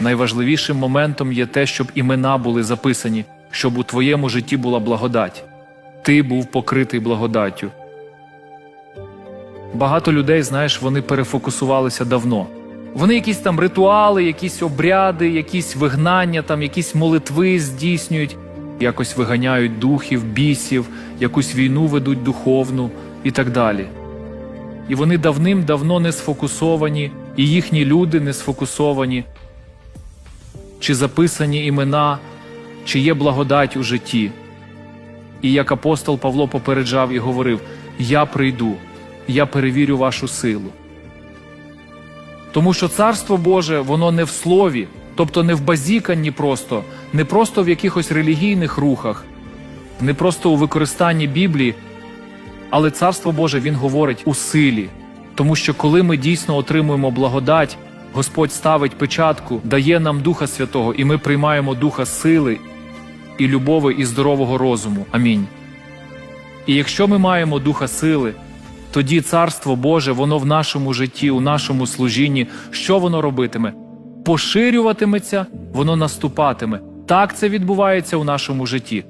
Найважливішим моментом є те, щоб імена були записані, щоб у твоєму житті була благодать. Ти був покритий благодаттю. Багато людей, знаєш, вони перефокусувалися давно. Вони якісь там ритуали, якісь обряди, якісь вигнання, там якісь молитви здійснюють, якось виганяють духів, бісів, якусь війну ведуть духовну і так далі. І вони давним-давно не сфокусовані, і їхні люди не сфокусовані, чи записані імена, чи є благодать у житті. І як апостол Павло попереджав і говорив: Я прийду, я перевірю вашу силу. Тому що Царство Боже, воно не в слові, тобто не в базіканні просто, не просто в якихось релігійних рухах, не просто у використанні Біблії, але Царство Боже Він говорить у силі. Тому що коли ми дійсно отримуємо благодать, Господь ставить печатку, дає нам Духа Святого, і ми приймаємо Духа сили і любові і здорового розуму. Амінь. І якщо ми маємо Духа сили, тоді Царство Боже, воно в нашому житті, у нашому служінні, що воно робитиме? Поширюватиметься, воно наступатиме. Так це відбувається у нашому житті.